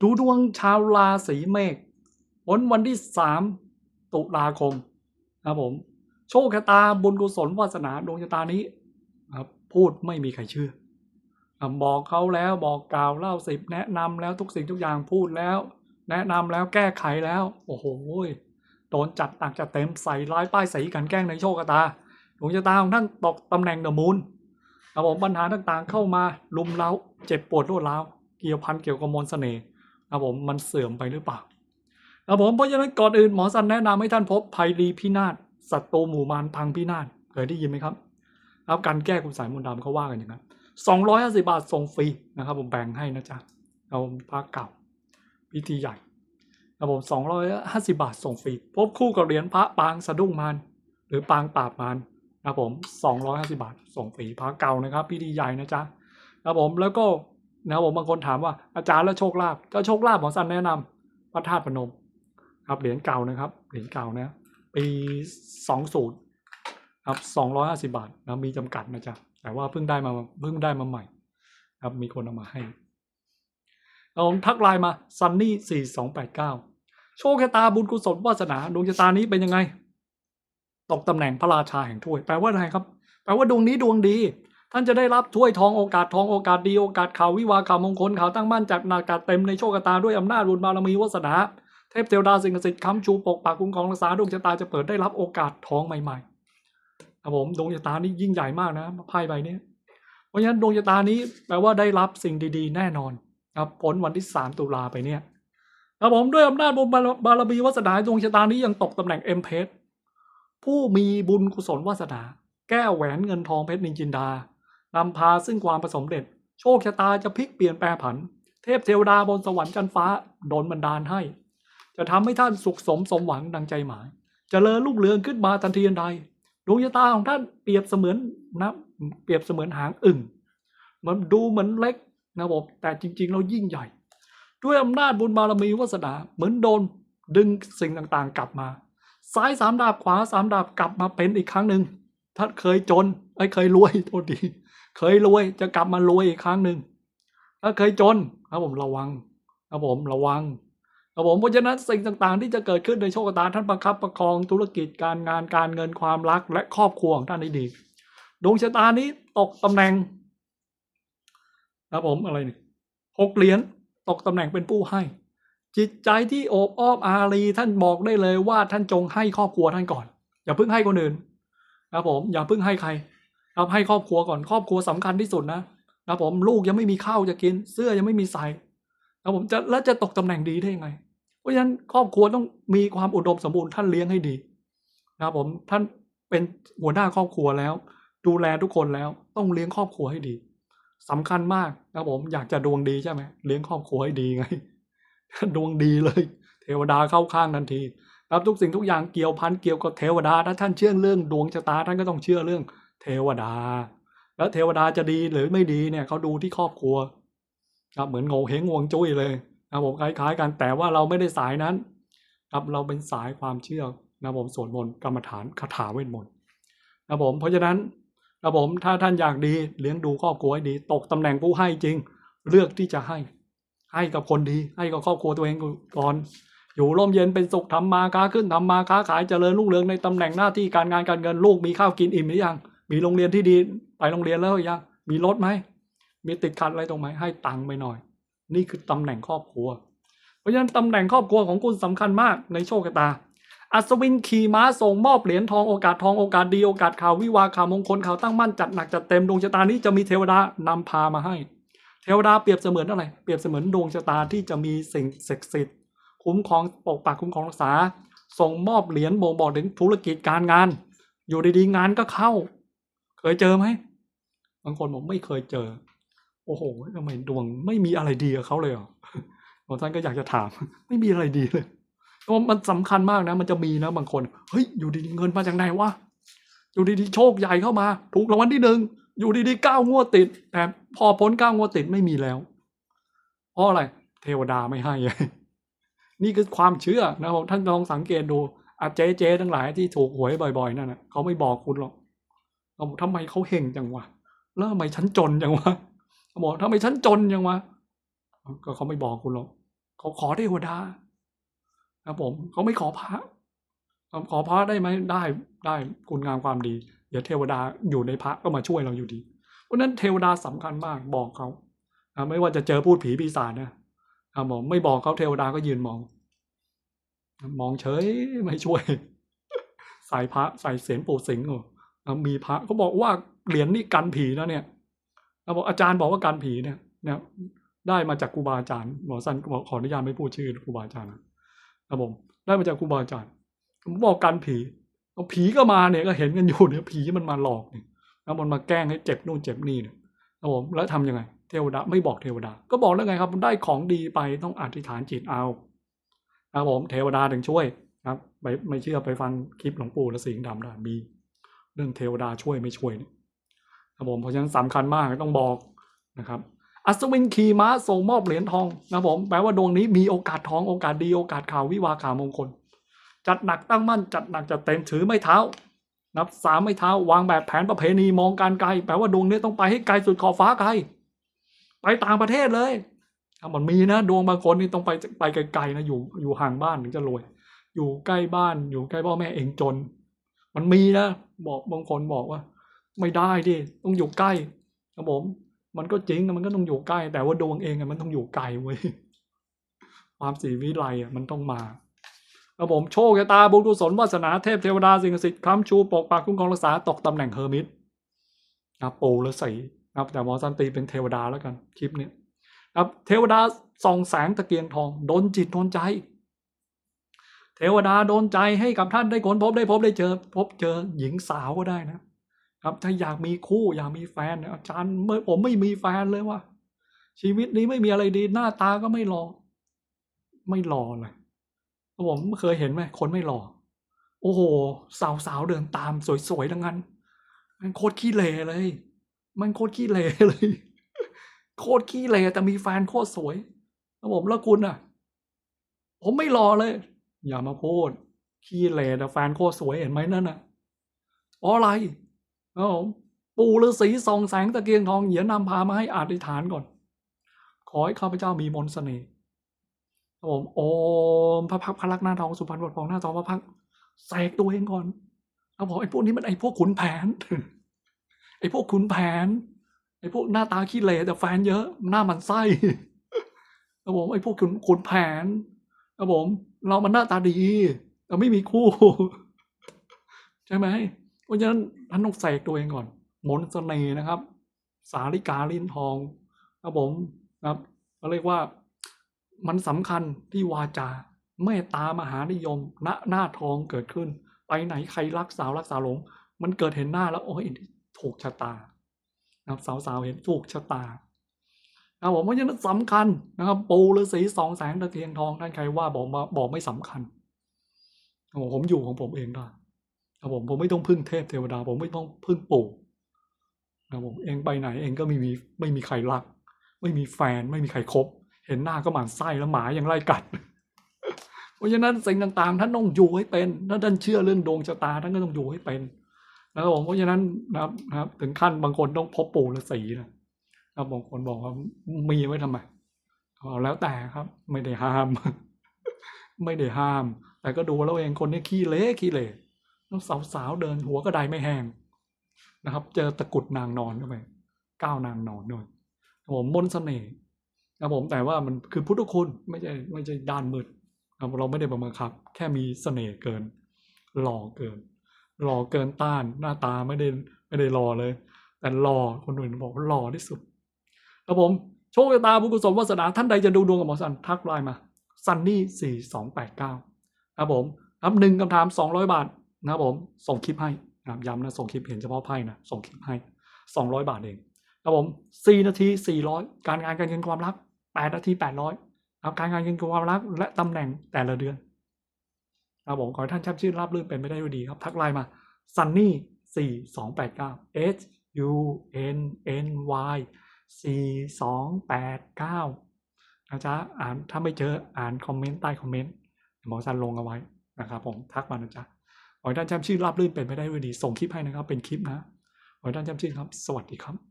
ดูดวงชาวราศีเมษผลวันที่สามตุลาคมนะครับผม โชคชะตาบุญกุศลวาสนาดวงชะตานี้ครับพูดไม่มีใครเชื่อบอกเขาแล้วบอกกล่าวเล่าสิบแนะนำแล้วทุกสิ่งทุกอย่างพูดแล้ว แนะนำแล้วแก้ไขแล้ว โอ้โหโดนจัดหนักจัดเต็มใส่ร้ายป้ายสีกันแกล้งในโชคชะตาดวงชะตาของท่านตกตำแหน่งเดอะมูนครับผมปัญหาต่างๆเข้ามาลุมเล้าเจ็บปวดรวดร้าวเกี่ยวพันเกี่ยวกับมนเสน่ห์ ครับผมมันเสื่อมไปหรือเปล่าครับผมเพราะฉะนั้นก่อนอื่นหมอสันแนะนำให้ท่านพบภัยรีพินาศศัตรูหมู่มารพังพินาศเคยได้ยินไหมครับครับการแก้คุณสายมนต์ดำเขาว่ากันอย่างนั้นสองร้อยห้าสิบาทส่งฟรีนะครับ ผมแบ่งให้นะจ๊ะเอาพระเก่าพิธีใหญ่ครับผมสองร้อยห้าสิบาทส่งฟรีพบคู่กับเหรียญพระปางสะดุ้งมารหรือปางปราบมารนะครับผมสองร้อยห้าสิบาทส่งฟรีพระเก่านะครับพิธีใหญ่นะจ๊ะครับผมแล้วก็ นะครับผมบางคนถามว่าอาจารย์แล้วโชคลาภก็โชคลาภของสันแนะนำพระธาตุพนม ครับเหรียญเก่านะครับเหรียญเก่านะปีสองศูนย์ครับสองร้อยห้าสิบาทนะมีจำกัดนะจ๊ะแต่ว่าเพิ่งได้มาเพิ่งได้มาใหม่ ครับมีคนเอามาให้เอาทักไลน์มาซันนี่สี่สองแปดเก้าโชคชะตาบุญกุศลวาสนาดวงชะตานี้เป็นยังไง ตกตำแหน่งพระราชาแห่งถ้วย แปลว่าอะไรครับ แปลว่าดวงนี้ดวงดี ท่านจะได้รับถ้วยทองโอกาสทองโอกาสดีโอกาสข่าววิวาข่าวมงคลข่าวตั้งมั่นจากนาการเต็มในโชคตาด้วยอำนาจบุญบารมีวาสนาเทพเทวดาสิ่งศักดิ์สิทธิ์ค้ำชูปกปักคุ้มครองรักษาดวงชะตาจะเปิดได้รับโอกาสทองใหม่ๆครับผมดวงชะตานี้ยิ่งใหญ่มากนะไพ่ใบนี้เพราะฉะนั้นดวงชะตานี้แปลว่าได้รับสิ่งดีๆ แน่นอนครับผลวันที่สามตุลาไปเนี่ยครับผมด้วยอำนาจบุญบารมีวาสนาดวงชะตานี้ยังตกตำแหน่งเอ็มเพชผู้มีบุญกุศลวาสนา แก้วแหวนเงินทองเพชรนินจินดา นำพาซึ่งความประสมเด็จ โชคชะตาจะพลิกเปลี่ยนแปลผัน เทพเทวดาบนสวรรค์จันทร์ฟ้าโดนบันดาลให้ จะทำให้ท่านสุขสมสมหวังดังใจหมายจเจริญรุ่งเรืองขึ้นมาทันทีทันใดดวงชะตาของท่านเปรียบเสมือนนะเปรียบเสมือนหางอึ่งมันดูเหมือนเล็กนะผมแต่จริงๆเรายิ่งใหญ่ ด้วยอำนาจบุญบารมีวาสนาเหมือนโดนดึงสิ่งต่างๆ กลับมา ซ้ายสามดาบขวาสามดาบกลับมาเป็นอีกครั้งหนึ่งถ้านเคยจนไอ้เคยรวยโทษดี เคยรวยจะกลับมารวยอีกครั้งหนึ่งถ้าเคยจนครับผมระวังครับผมระวังครับผมเพราะฉะนั้นสิ่งต่างๆ ที่จะเกิดขึ้นในโชคชะตาท่านประคับประคองธุรกิจการงานการเงินความรักและครอบครัวของท่านได้ดีดวงชะตานี้ตกตำแหน่งครับผมอะไรนี่หกเหรียญตกตำแหน่งเป็นผู้ให้ จิตใจที่โอบอ้อมอารีท่านบอกได้เลยว่าท่านจงให้ครอบครัวท่านก่อน อย่าเพิ่งให้คนอื่นครับผมอย่าเพิ่งให้ใคร ครับให้ครอบครัวก่อนครอบครัวสำคัญที่สุดนะครับผมลูกยังไม่มีข้าวจะกิน เสื้อยังไม่มีใส่ครับผมจะแล้วจะตกตำแหน่งดีได้ยังไง เพราะฉะนั้นครอบครัวต้องมีความอุดมสมบูรณ์ท่านเลี้ยงให้ดีนะครับผมท่านเป็นหัวหน้าครอบครัวแล้ว ดูแลทุกคนแล้วต้องเลี้ยงครอบครัวให้ดีสำคัญมากนะครับผมอยากจะดวงดีใช่ไหมเลี้ยงครอบครัวให้ดีไงดวงดีเลย เทวดาเข้าข้างทันทีครับทุกสิ่งทุกอย่างเกี่ยวพันเกี่ยวกับเทวดาถ้าท่านเชื่อเรื่องดวงชะตาท่านก็ต้องเชื่อเรื่อง เทวดา แล้วเทวดาจะดีหรือไม่ดีเนี่ยเขาดูที่ครอบครัวครับเหมือนโงเฮงงวงจุ้ยเลยนะผมคล้ายๆ กันแต่ว่าเราไม่ได้สายนั้น ครับเราเป็นสายความเชื่อนะผมสวดมนต์กรรมฐานคาถาเวทมนต์นะผมเพราะฉะนั้นครับผมถ้าท่านอยากดีเลี้ยงดูครอบครัวให้ดี ตกตำแหน่งผู้ให้จริง เลือกที่จะให้ ให้กับคนดี ให้กับครอบครัวตัวเองก่อนอยู่ร่มเย็นเป็นสุขทำมาค้าขึ้นทำมาค้าขายเจริญรุ่งเรืองในตำแหน่งหน้าที่การงานการเงินลูกมีข้าวกินอิ่มหรือยัง มีโรงเรียนที่ดีไปโรงเรียนแล้วหรือยังมีรถไหมมีติดขัดอะไรตรงไหนให้ตังค์ไปหน่อย นี่คือตำแหน่งครอบครัว เพราะฉะนั้นตำแหน่งครอบครัวของคุณสำคัญมากในโชคชะตา อัศวินขี่ม้าส่งมอบเหรียญทองโอกาสทองโอกาสดีโอกาสข่าววิวาข่าวมงคลข่าวตั้งมั่นจัดหนักจัดเต็มดวงชะตานี้จะมีเทวดานำพามาให้ เทวดาเปรียบเสมือนอะไร เปรียบเสมือนดวงชะตาที่จะมีสิ่งศักดิ์สิทธิ์คุ้มครองปกปักคุ้มครองรักษา ส่งมอบเหรียญบ่งบอกถึงธุรกิจการงาน อยู่ดีๆงานก็เข้า เคยเจอไหมบางคนบอกไม่เคยเจอ โอ้โหทำไมดวงไม่มีอะไรดีกับเขาเลยหรอบางท่านก็อยากจะถาม ไม่มีอะไรดีเลยเพราะมันสำคัญมากนะ มันจะมีนะบางคนเฮ้ยอยู่ดีๆเงินมาจากไหนวะอยู่ดีๆโชคใหญ่เข้ามา ถูกรางวัลที่หนึ่งอยู่ดีๆเก้างวดติด แต่พอพ้นเก้างวดติดไม่มีแล้วเพราะอะไร เทวดาไม่ให้ นี่คือความเชื่อนะครับท่านลองสังเกตดูอาเจ๊เจ๊ทั้งหลายที่ถูกหวยบ่อย ๆ นั่นนะเขาไม่บอกคุณหรอก เขาบอกทำไมเขาเฮงจังวะแล้วทำไมฉันจนจังวะเขาบอกทำไมฉันจนจังวะก็เขาไม่บอกคุณหรอกเขาขอเทวดาครับผมเขาไม่ขอพระขอพระได้ไหมได้ได้คุณงามความดีเดี๋ยวเทวดาอยู่ในพระก็มาช่วยเราอยู่ดี เพราะฉะนั้นเทวดาสำคัญมากบอกเขาไม่ว่าจะเจอพูดผีปีศาจนะครับผมไม่บอกเขาเทวดาก็ยืนมอง มองเฉยไม่ช่วยใส่พระใส่เสียงปู่สิงห์ มีพระเขาบอกว่าเหรียญนี่กันผีนะเนี่ยเขาบอกอาจารย์บอกว่ากันผีเนี่ยเนี่ยได้มาจากครูบาอาจารย์หมอสันบอกขออนุญาตไม่พูดชื่อครูบาอาจารย์นะครับผมได้มาจากครูบาอาจารย์ผมบอกกันผีเอาผีก็มาเนี่ยก็เห็นกันอยู่เนี่ยผีมันมาหลอกเนี่ยแล้วมันมาแกล้งให้เจ็บนู่นเจ็บนี่เนี่ยครับผมแล้วทำยังไง เทวดาไม่บอกเทวดา ก็บอกแล้วไงครับได้ของดีไปต้องอธิษฐานจิตเอานะครับผมเทวดาถึงช่วยครับไม่ไม่เชื่อไปฟังคลิปหลวงปู่และสิงห์ดำได้มี รื่องเทวดาช่วยไม่ช่วยเนี่ยครับผมเพราะฉะนั้นสำคัญมากต้องบอกนะครับอัศวินขี่ม้าส่งมอบเหรียญทองนะผมแปลว่าดวงนี้มีโอกาสทองโอกาสดีโอกาสข่าววิวาข่าวมงคล จัดหนักตั้งมั่นจัดหนักจัดเต็มถือไม่เท้า นับสามไม่เท้าวางแบบแผนประเพณีมองการไกล แปลว่าดวงนี้ต้องไปให้ไกลสุดขอบฟ้าไกล ไปต่างประเทศเลยถ้ามันมีนะดวงบางคนนี่ต้องไปไปไกลๆนะอยู่อยู่ห่างบ้านถึงจะรวย อยู่ใกล้บ้านอยู่ใกล้พ่อแม่เองจน มันมีนะ บอกบางคนบอกว่า ไม่ได้ดิต้องอยู่ใกล้ครับผม มันก็จริงนะมันก็ต้องอยู่ใกล้ แต่ว่าดวงเองมันต้องอยู่ไกลเว้ยความสีวิไลอะมันต้องมาครับผมโชคชะตาบุญกุศลวาสนาเทพเทวดาสิ่งศักดิ์สิทธิ์ค้ำชูปกปักคุ้มครองรักษาตกตำแหน่งเฮอร์มิตนะครับปูฤาษีนะครับแต่หมอสันตีเป็นเทวดาแล้วกันคลิปเนี้ยครับเทวดาส่องแสงตะเกียงทองโดนจิตโดนใจ เทวดาโดนใจให้กับท่านได้ค้นพบได้พบได้เจอ พบเจอหญิงสาวก็ได้นะ ครับถ้าอยากมีคู่อยากมีแฟนอาจารย์ไม่ผมไม่มีแฟนเลยว่าชีวิตนี้ไม่มีอะไรดีหน้าตาก็ไม่หล่อไม่หล่อเลยผมเคยเห็นไหมคนไม่หล่อโอ้โห สาวสาวเดินตามสวยๆทั้งนั้น มันโคตรขี้เหร่เลย มันโคตรขี้เหร่เลย โคตรขี้เหร่แต่มีแฟนโคตรสวยแล้วผมแล้วคุณอะ ผมไม่หล่อเลย อย่ามาพูดขี้เหร่แต่แฟนโคตรสวยเห็นไหมนั่นน่ะอะไรครับผมปู่ฤาษีส่องแสงตะเกียงทองเหยียนำพามาให้อธิษฐานก่อน ขอให้ข้าพเจ้ามีมนต์เสน่ห์ผมโอมพระพักตร์พระลักษณ์หน้าทองสุพรรณบทพองหน้าทองพระพักตร์แสกตัวเองก่อนครับผมไอ้พวกนี้มันไอ้พวกขุนแผน ไอ้พวกขุนแผน ไอ้พวกหน้าตาขี้เหร่แต่แฟนเยอะ หน้ามันไส้ครับผมไอ้พวกขุนขุนแผน ครับผม เรามันหน้าตาดี แต่ไม่มีคู่ ใช่ไหมเพราะฉะนั้นท่านต้องเสกตัวเองก่อน มนต์เสน่ห์นะครับ สาริกาลิ้นทองครับผมนะครับเขาเรียกว่ามันสำคัญที่วาจาเมตตามหานิยมณหน้าทองเกิดขึ้น ไปไหนใครรักสาวรักสาวหลง มันเกิดเห็นหน้าแล้วโอ้ยถูกชะตานะครับสาวๆเห็นถูกชะตา ครับผมเพราะฉะนั้นสำคัญนะครับ ปูฤาษีสองแสงตะเทียงทองท่านใครว่าบอกมาบอกไม่สำคัญผมอยู่ของผมเองได้ครับผมผมไม่ต้องพึ่งเทพเทวดา ผมไม่ต้องพึ่งปู่นะครับผมเองไปไหนเองก็ไม่มีไม่มีใครรัก ไม่มีแฟนไม่มีใครคบ เห็นหน้าก็หมันไส้แล้วหมายังไล่กัด เพราะฉะนั้นสิ่งต่างๆ ท่านต้องอยู่ให้เป็นถ้าท่านเชื่อเรื่องดวงชะตาท่านก็ต้องอยู่ให้เป็นนะครับผมเพราะฉะนั้นนะครับนะครับ ถึงขั้นบางคนต้องพบปู่ฤาษีนะ ครับบางคนบอกว่ามีไว้ทำไมเอาแล้วแต่ครับ ไม่ได้ห้าม ไม่ได้ห้าม แต่ก็ดูแล้วเองคนนี้ขี้เละขี้เละแล้วสาวๆเดินหัวกระไดไม่แห้งนะครับ เจอตะกุดนางนอนเข้าไปก้าวนางนอนด้วยครับผมมนเสน่ห์นะครับผมแต่ว่ามันคือพุทธคุณไม่ใช่ไม่ใช่ด้านมืดเราไม่ได้บังคับ แค่มีเสน่ห์เกิน หล่อเกิน หล่อเกินต้านหน้าตาไม่ได้ไม่ได้หล่อเลย แต่หล่อคนอื่นบอกว่าหล่อที่สุด ครับผมโชคชะตาบุญกุศลวาสนาท่านใดจะดูดวงกับหมอสันทักไลน์มาซันนี่สี่สองแปดเก้าครับผมครับหนึ่งคำถามสองร้อยบาทนะครับผมส่งคลิปให้นะครับย้ำนะส่งคลิปเห็นเฉพาะไพ่นะส่งคลิปให้สองร้อยบาทเองครับผมสี่นาทีสี่ร้อยการงานการเงินความรักแปดนาทีแปดร้อยครับการงานการเงินความรักและตำแหน่งแต่ละเดือนครับผมขอให้ท่านชับชื่นรับรื่นเป็นไม่ได้ด้วยดีครับ ทักไลน์มา sunny สี่สองแปดเก้า h u n n y สี่สองแปดเก้านะจ๊ะอ่านถ้าไม่เจออ่านคอมเมนต์ใต้คอมเมนต์หมอซันลงเอาไว้นะครับผมทักมานะจ๊ะขอให้ท่านจำชื่อราบรื่นเป็นไปได้ด้วยดี ส่งคลิปให้นะครับ เป็นคลิปนะขอให้ท่านจำชื่อครับ สวัสดีครับ